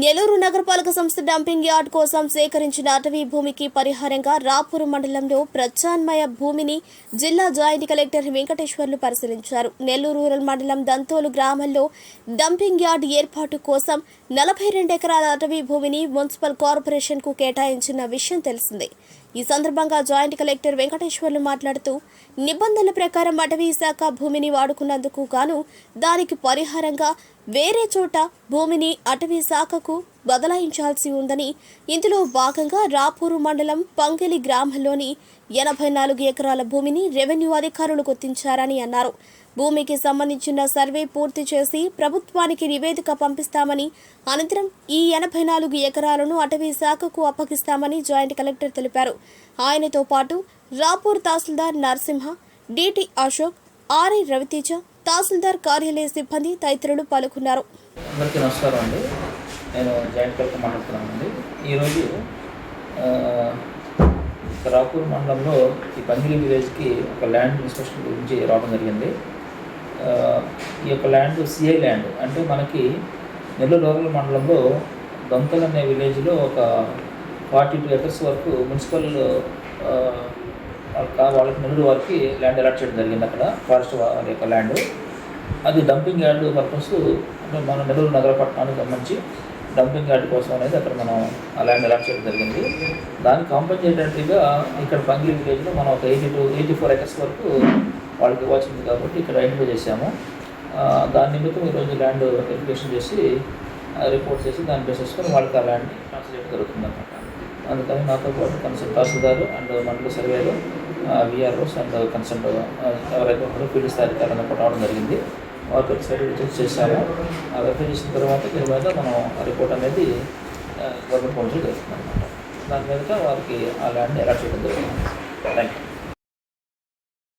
నెల్లూరు నగరపాలక సంస్థ dumping yard కోసం సేకరించిన అటవీ భూమికి పరిహారంగా రాపూరు మండలంలో ప్రత్యామ్నాయ భూమిని జిల్లా జాయింట్ కలెక్టర్ వెంకటేశ్వర్లు పరిశీలించారు. నెల్లూరు రూరల్ మండలం దంతోలు గ్రామంలో డంపింగ్ యార్డ్ ఏర్పాటు కోసం నలభై రెండు ఎకరాల అటవీ భూమిని మున్సిపల్ కార్పొరేషన్కు కేటాయించిన విషయం తెలిసిందే. ఈ సందర్భంగా జాయింట్ కలెక్టర్ వెంకటేశ్వర్లు మాట్లాడుతూ నిబంధనల ప్రకారం అటవీ శాఖ భూమిని వాడుకున్నందుకు గాను దానికి పరిహారంగా వేరే చోట భూమిని అటవీ శాఖకు బదలాయించాల్సి ఉందని ఇందులో భాగంగా రాపూరు మండలం పంకెలి గ్రామంలోని ఎనభై నాలుగు ఎకరాల భూమిని రెవెన్యూ అధికారులు గుర్తించారని అన్నారు. భూమికి సంబంధించిన సర్వే పూర్తి చేసి ప్రభుత్వానికి నివేదిక పంపిస్తామని అనంతరం ఈ ఎనభై నాలుగు ఎకరాలను అటవీ శాఖకు అప్పగిస్తామని జాయింట్ కలెక్టర్ తెలిపారు. ఆయనతో పాటు రాపూర్ తహసీల్దార్ నరసింహ డిటి అశోక్ ఆర్ఐ రవితేజ తహసీల్దార్ కార్యాలయ సిబ్బంది తదితరులు పాల్గొన్నారు. అందరికీ నమస్కారం అండి. నేను జాయింట్ కలెక్టర్ మాట్లాడుతున్నానండి ఈరోజు రాపూర్ మండలంలో ఈ పంగిలి విలేజ్కి ఒక ల్యాండ్ ఇన్స్పెక్షన్ గురించి రావడం జరిగింది. ఈ యొక్క ల్యాండ్ సిఐ ల్యాండ్ అంటే మనకి నెల్లూరు రూరల్ మండలంలో దొంతలు అనే విలేజ్లో ఒక ఫార్టీ టూ ఎకర్స్ వరకు మున్సిపల్ వాళ్ళకి నెల్లూరు వారికి ల్యాండ్ అలాట్ చేయడం జరిగింది అక్కడ ఫారెస్ట్ వారి యొక్క ల్యాండ్. అది డంపింగ్ యార్డ్ పర్పస్ అంటే మన నెల్లూరు నగర పట్టణానికి సంబంధించి డంపింగ్ యార్డ్ కోసం అనేది అక్కడ మనం ఆ ల్యాండ్ అలాట్ చేయడం జరిగింది. దానికి కాంపన్సేటరీగా ఇక్కడ పంగిలి విలేజ్లో మనం ఒక eighty two eighty four acres వరకు వాళ్ళకి ఇవ్వాల్సింది కాబట్టి ఇక్కడ ఐడెంటిఫై చేశాము. దాని నిమిత్తం ఈరోజు ల్యాండ్ వెరిఫికేషన్ చేసి రిపోర్ట్ చేసి దాన్ని బేస్ వాళ్ళకి ఆ ల్యాండ్ ట్రాన్స్ఫర్ చేయడం జరుగుతుంది అనమాట అందుకని నాతో పాటు కన్సల్ట్ తహసీల్దారు అండ్ మండల సర్వేలు విఆర్ఓస్ అండ్ కన్సల్ట్ ఎవరైతే ఉన్నారో పీడిస్తారు స్థాయి అధికారులను కూడా రావడం జరిగింది. వారితో ఒకసారి విజిట్ చేశాము ఆ వెరిఫై చేసిన తర్వాత దీని మీద మనం రిపోర్ట్ అనేది గవర్నమెంట్ కౌన్సిల్ జరుగుతుంది అనమాట దాని మీద వారికి ఆ ల్యాండ్ ఎలా చేయడం జరుగుతుంది. Thank you